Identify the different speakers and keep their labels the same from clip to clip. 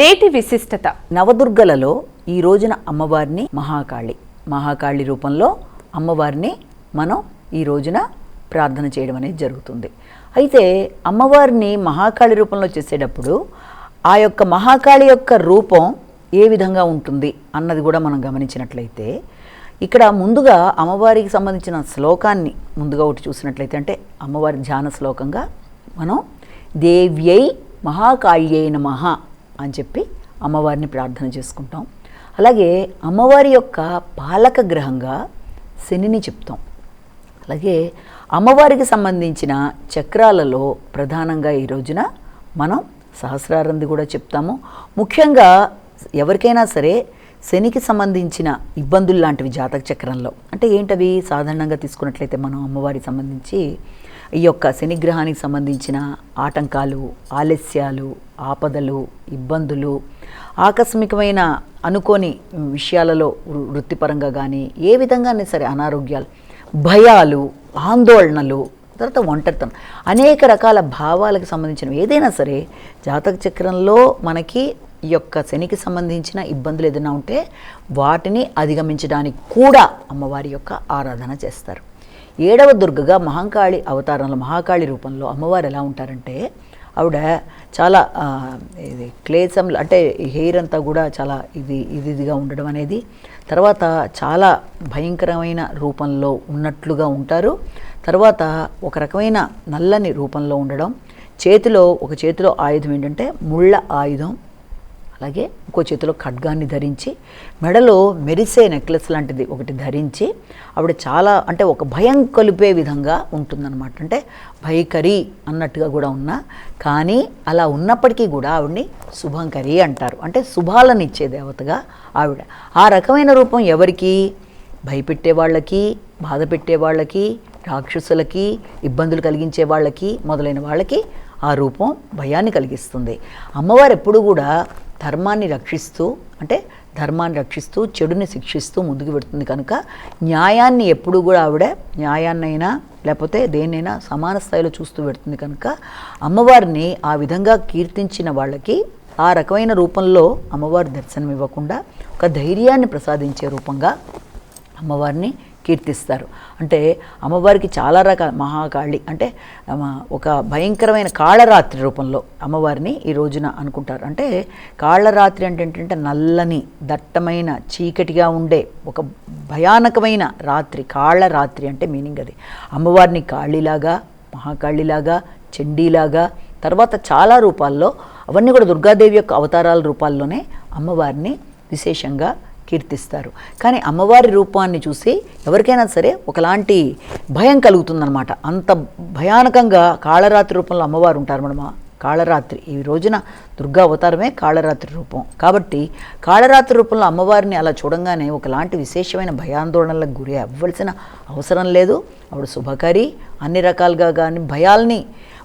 Speaker 1: నేటి విశిష్టత.
Speaker 2: నవదుర్గలలో ఈ రోజున అమ్మవారిని మహాకాళి మహాకాళి రూపంలో అమ్మవారిని మనం ఈ రోజున ప్రార్థన చేయడం అనేది జరుగుతుంది. అయితే అమ్మవారిని మహాకాళి రూపంలో చేసేటప్పుడు ఆ యొక్క మహాకాళి యొక్క రూపం ఏ విధంగా ఉంటుంది అన్నది కూడా మనం గమనించినట్లయితే ఇక్కడ ముందుగా అమ్మవారికి సంబంధించిన శ్లోకాన్ని ముందుగా ఒకటి చూసినట్లయితే అంటే అమ్మవారి ధ్యాన శ్లోకంగా మనం దేవ్యై మహాకాళ్యై మహా అని చెప్పి అమ్మవారిని ప్రార్థన చేసుకుంటాం. అలాగే అమ్మవారి యొక్క పాలక గ్రహంగా శనిని చెప్తాం. అలాగే అమ్మవారికి సంబంధించిన చక్రాలలో ప్రధానంగా ఈ రోజున మనం సహస్రారంది కూడా చెప్తాము. ముఖ్యంగా ఎవరికైనా సరే శనికి సంబంధించిన ఇబ్బందులు లాంటివి జాతక చక్రంలో అంటే ఏంటవి? సాధారణంగా తీసుకున్నట్లయితే మనం అమ్మవారికి సంబంధించి ఈ యొక్క శనిగ్రహానికి సంబంధించిన ఆటంకాలు ఆలస్యాలు ఆపదలు ఇబ్బందులు ఆకస్మికమైన అనుకోని విషయాలలో వృ- వృత్తిపరంగా కానీ ఏ విధంగానే సరే అనారోగ్యాలు భయాలు ఆందోళనలు తర్వాత ఒంటరితనం అనేక రకాల భావాలకు సంబంధించిన ఏదైనా సరే జాతక చక్రంలో మనకి ఈ యొక్క శనికి సంబంధించిన ఇబ్బందులు ఏదైనా ఉంటే వాటిని అధిగమించడానికి కూడా అమ్మవారి యొక్క ఆరాధన చేస్తారు. ఏడవ దుర్గగా మహాకాళి అవతారంలో మహాకాళి రూపంలో అమ్మవారు ఎలా ఉంటారంటే ఆవిడ చాలా ఇది క్లేశం అంటే హెయిర్ అంతా కూడా చాలా ఇది ఇది ఇదిగా ఉండడం అనేది తర్వాత చాలా భయంకరమైన రూపంలో ఉన్నట్లుగా ఉంటారు. తర్వాత ఒక రకమైన నల్లని రూపంలో ఉండడం. చేతిలో ఒక చేతిలో ఆయుధం ఏంటంటే ముళ్ళ ఆయుధం. అలాగే ఇంకో చేతిలో ఖడ్గాన్ని ధరించి మెడలో మెరిసే నెక్లెస్ లాంటిది ఒకటి ధరించి ఆవిడ చాలా అంటే ఒక భయం కలిపే విధంగా ఉంటుందన్నమాట. అంటే భయకరి అన్నట్టుగా కూడా ఉన్నా కానీ అలా ఉన్నప్పటికీ కూడా ఆవిడని శుభంకరి అంటారు. అంటే శుభాలను ఇచ్చే దేవతగా ఆవిడ. ఆ రకమైన రూపం ఎవరికి? భయపెట్టే వాళ్ళకి బాధ పెట్టే వాళ్ళకి రాక్షసులకి ఇబ్బందులు కలిగించే వాళ్ళకి మొదలైన వాళ్ళకి ఆ రూపం భయాన్ని కలిగిస్తుంది. అమ్మవారు ఎప్పుడు కూడా ధర్మాన్ని రక్షిస్తూ అంటే ధర్మాన్ని రక్షిస్తూ చెడుని శిక్షిస్తూ ముందుకు పెడుతుంది కనుక న్యాయాన్ని ఎప్పుడు కూడా ఆవిడ న్యాయాన్నైనా లేకపోతే దేన్నైనా సమాన స్థాయిలో చూస్తూ పెడుతుంది కనుక అమ్మవారిని ఆ విధంగా కీర్తించిన వాళ్ళకి ఆ రకమైన రూపంలో అమ్మవారి దర్శనం ఇవ్వకుండా ఒక ధైర్యాన్ని ప్రసాదించే రూపంగా అమ్మవారిని కీర్తిస్తారు. అంటే అమ్మవారికి చాలా రకాల మహాకాళి అంటే ఒక భయంకరమైన కాళరాత్రి రూపంలో అమ్మవారిని ఈ రోజున అనుకుంటారు. అంటే కాళరాత్రి అంటే ఏంటంటే నల్లని దట్టమైన చీకటిగా ఉండే ఒక భయానకమైన రాత్రి. కాళరాత్రి అంటే మీనింగ్ అది. అమ్మవారిని కాళీలాగా మహాకాళిలాగా చండీలాగా తర్వాత చాలా రూపాల్లో అవన్నీ కూడా దుర్గాదేవి యొక్క అవతారాల రూపాల్లోనే అమ్మవారిని విశేషంగా కీర్తిస్తారు. కానీ అమ్మవారి రూపాన్ని చూసి ఎవరికైనా సరే ఒకలాంటి భయం కలుగుతుందన్నమాట. అంత భయానకంగా కాళరాత్రి రూపంలో అమ్మవారు ఉంటారు మనమ కాళరాత్రి ఈ రోజున దుర్గా అవతారమే కాళరాత్రి రూపం. కాబట్టి కాళరాత్రి రూపంలో అమ్మవారిని అలా చూడంగానే ఒకలాంటి విశేషమైన భయాందోళనలకు గురి అవ్వాల్సిన అవసరం లేదు. ఆవిడ శుభకరి అన్ని రకాలుగా కానీ భయాల్ని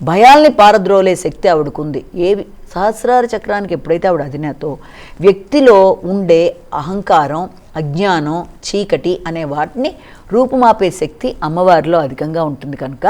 Speaker 2: భయాల్ని పారద్రోలే శక్తి ఆవిడకుంది. ఏవి సహస్రార చక్రానికి ఎప్పుడైతే ఆవిడ అధినేతో వ్యక్తిలో ఉండే అహంకారం అజ్ఞానం చీకటి అనే వాటిని రూపుమాపే శక్తి అమ్మవారిలో అధికంగా ఉంటుంది కనుక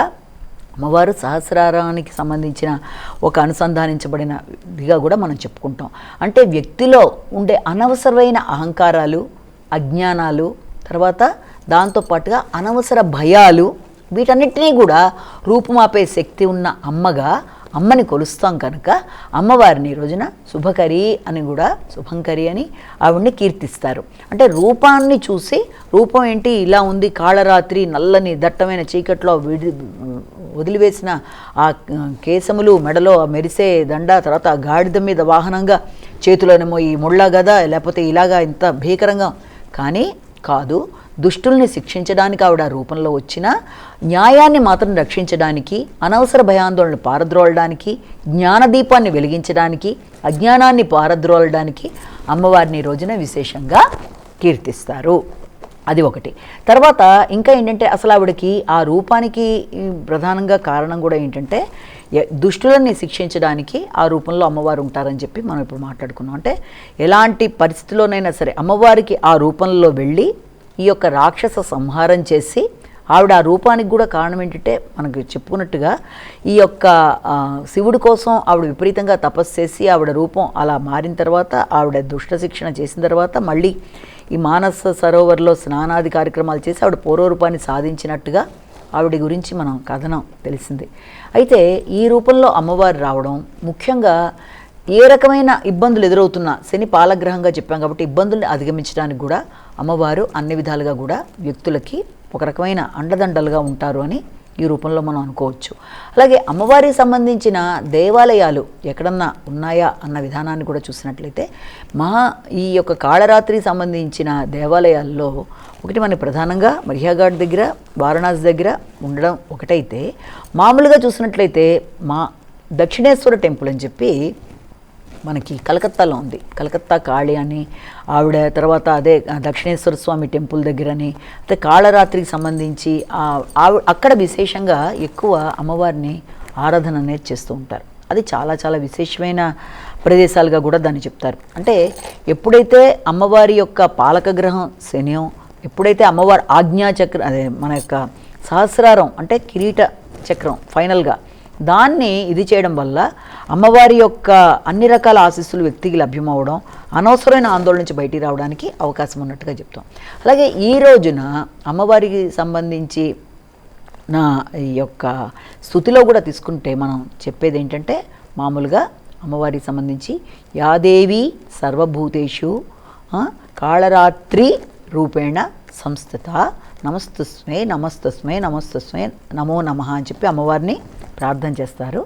Speaker 2: అమ్మవారు సహస్రారానికి సంబంధించిన ఒక అనుసంధానించబడిన ఇదిగా కూడా మనం చెప్పుకుంటాం. అంటే వ్యక్తిలో ఉండే అనవసరమైన అహంకారాలు అజ్ఞానాలు తర్వాత దాంతోపాటుగా అనవసర భయాలు వీటన్నిటినీ కూడా రూపుమాపే శక్తి ఉన్న అమ్మగా అమ్మని కొలుస్తాం కనుక అమ్మవారిని రోజున శుభకరి అని కూడా శుభంకరి అని ఆవిడ్ని కీర్తిస్తారు. అంటే రూపాన్ని చూసి రూపం ఏంటి? ఇలా ఉంది కాళరాత్రి నల్లని దట్టమైన చీకట్లో విడి వదిలివేసిన ఆ కేశములు మెడలో మెరిసే దండ తర్వాత ఆ గాడిద మీద వాహనంగా చేతిలోనేమో ఈ ముళ్ళ గదా లేకపోతే ఇలాగా ఇంత భీకరంగా. కానీ కాదు దుష్టుల్ని శిక్షించడానికి ఆవిడ రూపంలో వచ్చిన న్యాయాన్ని మాత్రం రక్షించడానికి అనవసర భయాందోళన పారద్రోలడానికి జ్ఞానదీపాన్ని వెలిగించడానికి అజ్ఞానాన్ని పారద్రోలడానికి అమ్మవారిని రోజున విశేషంగా కీర్తిస్తారు. అది ఒకటి. తర్వాత ఇంకా ఏంటంటే అసలు ఆవిడకి ఆ రూపానికి ప్రధానంగా కారణం కూడా ఏంటంటే దుష్టులని శిక్షించడానికి ఆ రూపంలో అమ్మవారు ఉంటారని చెప్పి మనం ఇప్పుడు మాట్లాడుకున్నాం. అంటే ఎలాంటి పరిస్థితిలోనైనా సరే అమ్మవారికి ఆ రూపంలో వెళ్ళి ఈ యొక్క రాక్షస సంహారం చేసి ఆవిడ ఆ రూపానికి కూడా కారణం ఏంటంటే మనకు చెప్పుకున్నట్టుగా ఈ యొక్క శివుడి కోసం ఆవిడ విపరీతంగా తపస్సు చేసి ఆవిడ రూపం అలా మారిన తర్వాత ఆవిడ దుష్ట శిక్షణ చేసిన తర్వాత మళ్ళీ ఈ మానస సరోవర్లో స్నానాది కార్యక్రమాలు చేసి ఆవిడ పూర్వరూపాన్ని సాధించినట్టుగా ఆవిడ గురించి మనం కథనం తెలిసింది. అయితే ఈ రూపంలో అమ్మవారు రావడం ముఖ్యంగా ఏ రకమైన ఇబ్బందులు ఎదురవుతున్నా శని పాలగ్రహంగా చెప్పాం కాబట్టి ఇబ్బందుల్ని అధిగమించడానికి కూడా అమ్మవారు అన్ని విధాలుగా కూడా వ్యక్తులకి ఒక రకమైన అండదండలుగా ఉంటారు అని ఈ రూపంలో మనం అనుకోవచ్చు. అలాగే అమ్మవారికి సంబంధించిన దేవాలయాలు ఎక్కడన్నా ఉన్నాయా అన్న విధానాన్ని కూడా చూసినట్లయితే మహా ఈ యొక్క కాళరాత్రికి సంబంధించిన దేవాలయాల్లో ఒకటి మనకి ప్రధానంగా మర్యాఘాట్ దగ్గర వారణాసి దగ్గర ఉండడం ఒకటైతే మామూలుగా చూసినట్లయితే మా దక్షిణేశ్వర టెంపుల్ అని చెప్పి మనకి కలకత్తాలో ఉంది. కలకత్తా కాళి అని ఆవిడ తర్వాత అదే దక్షిణేశ్వర స్వామి టెంపుల్ దగ్గరని అయితే కాళరాత్రికి సంబంధించి ఆవి అక్కడ విశేషంగా ఎక్కువ అమ్మవారిని ఆరాధన అనేది చేస్తూ ఉంటారు. అది చాలా చాలా విశేషమైన ప్రదేశాలుగా కూడా దాన్ని చెప్తారు. అంటే ఎప్పుడైతే అమ్మవారి యొక్క పాలక గ్రహం శనియం ఎప్పుడైతే అమ్మవారి ఆజ్ఞాచక్ర అదే మన యొక్క సహస్రారం అంటే కిరీట చక్రం ఫైనల్గా దాన్ని ఇది చేయడం వల్ల అమ్మవారి యొక్క అన్ని రకాల ఆశీస్సులు వ్యక్తికి లభ్యమవడం అనవసరమైన ఆందోళన నుంచి బయటికి రావడానికి అవకాశం ఉన్నట్టుగా చెప్తాం. అలాగే ఈ రోజున అమ్మవారికి సంబంధించి నా ఈ యొక్క స్థుతిలో కూడా తీసుకుంటే మనం చెప్పేది ఏంటంటే మామూలుగా అమ్మవారికి సంబంధించి యాదేవి సర్వభూతేషు కాళరాత్రి రూపేణ సంస్థత నమస్తస్మే నమస్తస్మే నమస్తస్మే నమో నమ అని చెప్పి అమ్మవారిని ప్రార్థన చేస్తారు.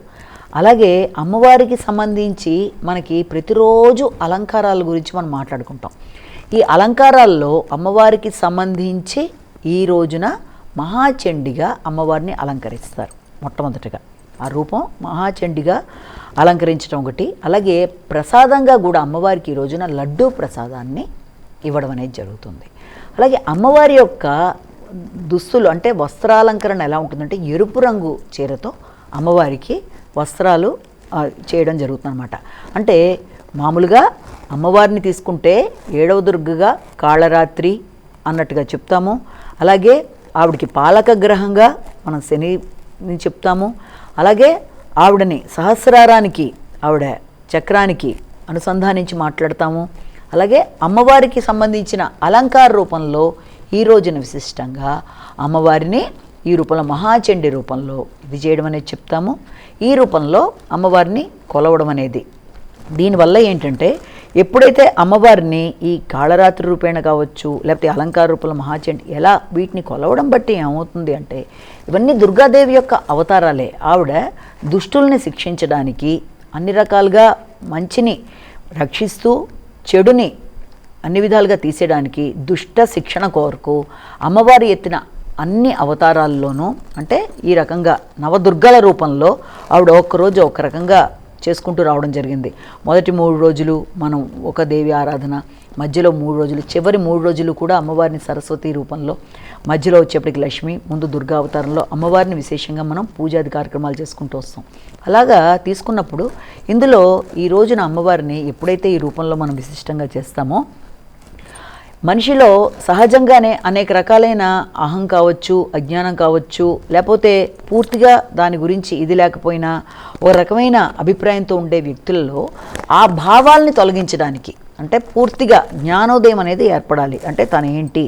Speaker 2: అలాగే అమ్మవారికి సంబంధించి మనకి ప్రతిరోజు అలంకారాల గురించి మనం మాట్లాడుకుంటాం. ఈ అలంకారాల్లో అమ్మవారికి సంబంధించి ఈ రోజున మహాచండిగా అమ్మవారిని అలంకరిస్తారు. మొట్టమొదటిగా ఆ రూపం మహాచండిగా అలంకరించడం ఒకటి. అలాగే ప్రసాదంగా కూడా అమ్మవారికి ఈ రోజున లడ్డూ ప్రసాదాన్ని ఇవ్వడం అనేది జరుగుతుంది. అలాగే అమ్మవారి యొక్క దుస్తులు అంటే వస్త్రాలంకరణ ఎలా ఉంటుందంటే ఎరుపు రంగు చీరతో అమ్మవారికి వస్త్రాలు చేయడం జరుగుతుందన్నమాట. అంటే మామూలుగా అమ్మవారిని తీసుకుంటే ఏడవ దుర్గగా కాళరాత్రి అన్నట్టుగా చెప్తాము. అలాగే ఆవిడకి పాలక గ్రహంగా మనం శని చెప్తాము. అలాగే ఆవిడని సహస్రారానికి ఆవిడ చక్రానికి అనుసంధానించి మాట్లాడతాము. అలాగే అమ్మవారికి సంబంధించిన అలంకార రూపంలో ఈ రోజున విశిష్టంగా అమ్మవారిని ఈ రూపంలో మహాచండి రూపంలో ఇది చేయడం అనేది చెప్తాము. ఈ రూపంలో అమ్మవారిని కొలవడం అనేది. దీనివల్ల ఏంటంటే ఎప్పుడైతే అమ్మవారిని ఈ కాళరాత్రి రూపేణ కావచ్చు లేకపోతే అలంకార రూపంలో మహాచండి ఎలా వీటిని కొలవడం బట్టి ఏమవుతుంది అంటే ఇవన్నీ దుర్గాదేవి యొక్క అవతారాలే. ఆవిడ దుష్టుల్ని శిక్షించడానికి అన్ని రకాలుగా మంచిని రక్షిస్తూ చెడుని అన్ని విధాలుగా తీసేయడానికి దుష్ట శిక్షణ కోరకు అమ్మవారి ఎత్తిన అన్ని అవతారాల్లోనూ అంటే ఈ రకంగా నవదుర్గల రూపంలో ఆవిడ ఒక్కరోజు ఒక రకంగా చేసుకుంటూ రావడం జరిగింది. మొదటి మూడు రోజులు మనం ఒక దేవి ఆరాధన మధ్యలో మూడు రోజులు చివరి మూడు రోజులు కూడా అమ్మవారిని సరస్వతి రూపంలో మధ్యలో వచ్చేప్పటికి లక్ష్మి ముందు దుర్గా అవతారంలో అమ్మవారిని విశేషంగా మనం పూజాది కార్యక్రమాలు చేసుకుంటూ వస్తాం. అలాగా తీసుకున్నప్పుడు ఇందులో ఈ రోజున అమ్మవారిని ఎప్పుడైతే ఈ రూపంలో మనం విశిష్టంగా చేస్తామో మనిషిలో సహజంగానే అనేక రకాలైన అహం కావచ్చు అజ్ఞానం కావచ్చు లేకపోతే పూర్తిగా దాని గురించి ఇది లేకపోయినా ఒక రకమైన అభిప్రాయంతో ఉండే వ్యక్తులలో ఆ భావాల్ని తొలగించడానికి అంటే పూర్తిగా జ్ఞానోదయం అనేది ఏర్పడాలి. అంటే తన ఏంటి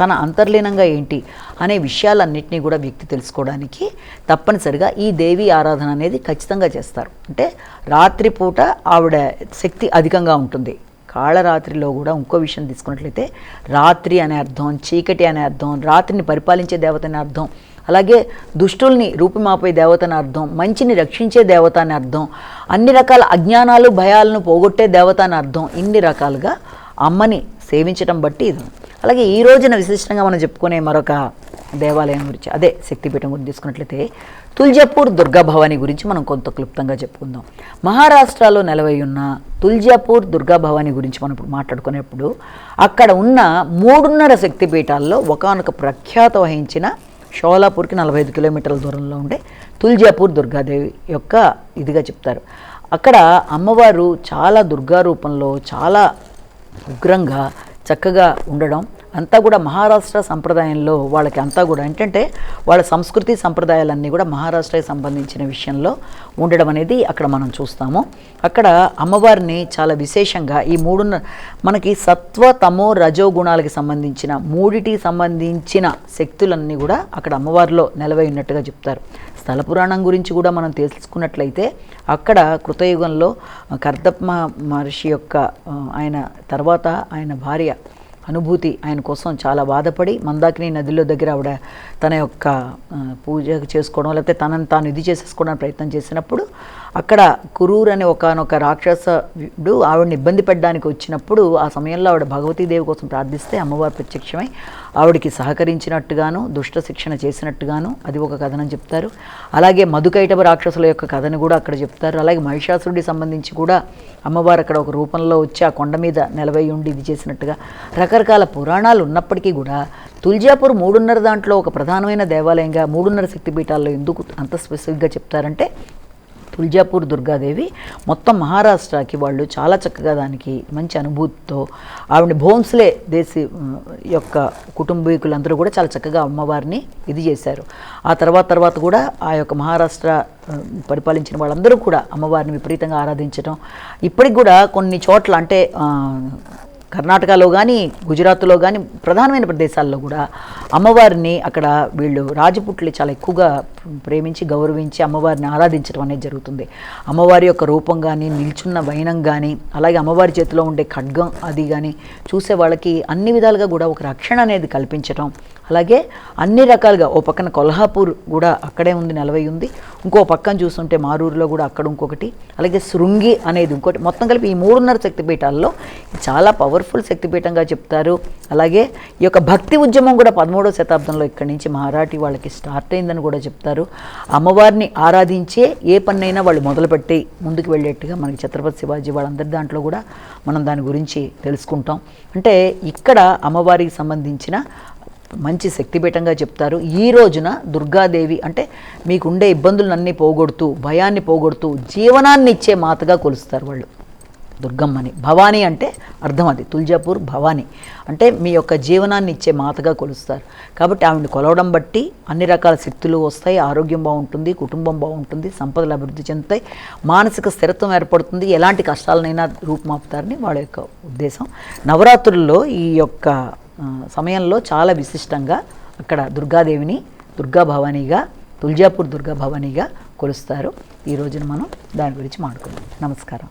Speaker 2: తన అంతర్లీనంగా ఏంటి అనే విషయాలన్నింటినీ కూడా వ్యక్తి తెలుసుకోవడానికి తప్పనిసరిగా ఈ దేవి ఆరాధన అనేది ఖచ్చితంగా చేస్తారు. అంటే రాత్రిపూట ఆవిడ శక్తి అధికంగా ఉంటుంది. కాళరాత్రిలో కూడా ఇంకో విషయం తీసుకున్నట్లయితే రాత్రి అనే అర్థం చీకటి అనే అర్థం రాత్రిని పరిపాలించే దేవత అనే అర్థం అలాగే దుష్టుల్ని రూపుమాపే దేవత అని అర్థం మంచిని రక్షించే దేవత అని అర్థం అన్ని రకాల అజ్ఞానాలు భయాలను పోగొట్టే దేవత అని అర్థం ఇన్ని రకాలుగా అమ్మని సేవించడం బట్టి ఇది. అలాగే ఈ రోజున విశిష్టంగా మనం చెప్పుకునే మరొక దేవాలయం గురించి అదే శక్తిపీఠం గురించి తీసుకున్నట్లయితే తుల్జాపూర్ దుర్గాభవాని గురించి మనం కొంత క్లుప్తంగా చెప్పుకుందాం. మహారాష్ట్రలో నెలవై ఉన్న తుల్జాపూర్ దుర్గాభవాని గురించి మనం ఇప్పుడు మాట్లాడుకునేప్పుడు అక్కడ ఉన్న మూడున్నర శక్తిపీఠాల్లో ఒకనొక ప్రఖ్యాత వహించిన షోలాపూర్కి నలభై ఐదు కిలోమీటర్ల దూరంలో ఉండే తుల్జాపూర్ దుర్గాదేవి యొక్క ఇదిగా చెప్తారు. అక్కడ అమ్మవారు చాలా దుర్గా రూపంలో చాలా ఉగ్రంగా చక్కగా ఉండడం అంతా కూడా మహారాష్ట్ర సంప్రదాయంలో వాళ్ళకి అంతా కూడా ఏంటంటే వాళ్ళ సంస్కృతి సంప్రదాయాలన్నీ కూడా మహారాష్ట్రకి సంబంధించిన విషయంలో ఉండడం అనేది అక్కడ మనం చూస్తాము. అక్కడ అమ్మవారిని చాలా విశేషంగా ఈ మూడున్న మనకి సత్వ తమో రజో గుణాలకి సంబంధించిన మూడిటికి సంబంధించిన శక్తులన్నీ కూడా అక్కడ అమ్మవారిలో నిలవై ఉన్నట్టుగా చెప్తారు. స్థల పురాణం గురించి కూడా మనం తెలుసుకున్నట్లయితే అక్కడ కృతయుగంలో కర్దప్ మహర్షి యొక్క ఆయన తర్వాత ఆయన భార్య అనుభూతి ఆయన కోసం చాలా బాధపడి మందాకిని నదిలో దగ్గర ఆవిడ తన యొక్క పూజ చేసుకోవడం లేకపోతే తనను తాను ఇది చేసేసుకోవడానికి ప్రయత్నం చేసినప్పుడు అక్కడ కురూర్ అనే ఒకనొక రాక్షసుడు ఆవిడని ఇబ్బంది పెట్టడానికి వచ్చినప్పుడు ఆ సమయంలో ఆవిడ భగవతీదేవి కోసం ప్రార్థిస్తే అమ్మవారు ప్రత్యక్షమై ఆవిడికి సహకరించినట్టుగాను దుష్ట శిక్షణ చేసినట్టుగాను అది ఒక కథనం చెప్తారు. అలాగే మధుకైటవ రాక్షసుల యొక్క కథను కూడా అక్కడ చెప్తారు. అలాగే మహిషాసురుడికి సంబంధించి కూడా అమ్మవారు అక్కడ ఒక రూపంలో వచ్చి ఆ కొండ మీద నిలవై ఉండి ఇది చేసినట్టుగా రకరకాల పురాణాలు ఉన్నప్పటికీ కూడా తుల్జాపూర్ మూడున్నర దాంట్లో ఒక ప్రధానమైన దేవాలయంగా మూడున్నర శక్తిపీఠాల్లో ఎందుకు అంత స్పెసిఫిక్గా చెప్తారంటే తుల్జాపూర్ దుర్గాదేవి మొత్తం మహారాష్ట్రకి వాళ్ళు చాలా చక్కగా దానికి మంచి అనుభూతితో ఆవిడ భోన్స్లే దేశీ యొక్క కుటుంబీకులందరూ కూడా చాలా చక్కగా అమ్మవారిని ఇది చేశారు. ఆ తర్వాత తర్వాత కూడా ఆ యొక్క మహారాష్ట్ర పరిపాలించిన వాళ్ళందరూ కూడా అమ్మవారిని విపరీతంగా ఆరాధించడం ఇప్పటికి కూడా కొన్ని చోట్ల అంటే కర్ణాటకలో కానీ గుజరాత్లో కానీ ప్రధానమైన ప్రదేశాల్లో కూడా అమ్మవారిని అక్కడ వీళ్ళు రాజపుట్లు చాలా ఎక్కువగా ప్రేమించి గౌరవించి అమ్మవారిని ఆరాధించడం అనేది జరుగుతుంది. అమ్మవారి యొక్క రూపం కానీ నిల్చున్న వైనం కానీ అలాగే అమ్మవారి చేతిలో ఉండే ఖడ్గం అది కానీ చూసే వాళ్ళకి అన్ని విధాలుగా కూడా ఒక రక్షణ అనేది కల్పించడం అలాగే అన్ని రకాలుగా ఓ పక్కన కొల్హాపూర్ కూడా అక్కడే ఉంది నిలవై ఉంది. ఇంకో పక్కన చూస్తుంటే మారూరులో కూడా అక్కడ ఇంకొకటి. అలాగే శృంగి అనేది ఇంకోటి. మొత్తం కలిపి ఈ మూడున్నర శక్తిపీఠాల్లో చాలా పవర్ఫుల్ శక్తిపీఠంగా చెప్తారు. అలాగే ఈ యొక్క భక్తి ఉద్యమం కూడా పదమూడవ శతాబ్దంలో ఇక్కడి నుంచి మహారాఠీ వాళ్ళకి స్టార్ట్ అయిందని కూడా చెప్తారు. అమ్మవారిని ఆరాధించే ఏ పన్నైనా వాళ్ళు మొదలుపెట్టి ముందుకు వెళ్ళేట్టుగా మనకి ఛత్రపతి శివాజీ వాళ్ళందరి దాంట్లో కూడా మనం దాని గురించి తెలుసుకుంటాం. అంటే ఇక్కడ అమ్మవారికి సంబంధించిన మంచి శక్తిపీఠంగా చెప్తారు. ఈ రోజున దుర్గాదేవి అంటే మీకుండే ఇబ్బందులన్నీ పోగొడుతూ భయాన్ని పోగొడుతూ జీవనాన్ని ఇచ్చే మాతగా కొలుస్తారు వాళ్ళు. దుర్గమ్మని. భవానీ అంటే అర్థం అది. తుల్జాపూర్ భవానీ అంటే మీ యొక్క జీవనాన్ని ఇచ్చే మాతగా కొలుస్తారు. కాబట్టి ఆవిడని కొలవడం బట్టి అన్ని రకాల శక్తులు వస్తాయి. ఆరోగ్యం బాగుంటుంది కుటుంబం బాగుంటుంది సంపదలు అభివృద్ధి చెందుతాయి. మానసిక స్థిరత్వం ఏర్పడుతుంది. ఎలాంటి కష్టాలనైనా రూపుమాపుతారని వాళ్ళ యొక్క ఉద్దేశం. నవరాత్రుల్లో ఈ యొక్క సమయంలో చాలా విశిష్టంగా అక్కడ దుర్గాదేవిని దుర్గా భవానీగా తుల్జాపూర్ దుర్గా భవానీగా కొలుస్తారు. ఈ రోజున మనం దాని గురించి మాట్లాడుకుందాం. నమస్కారం.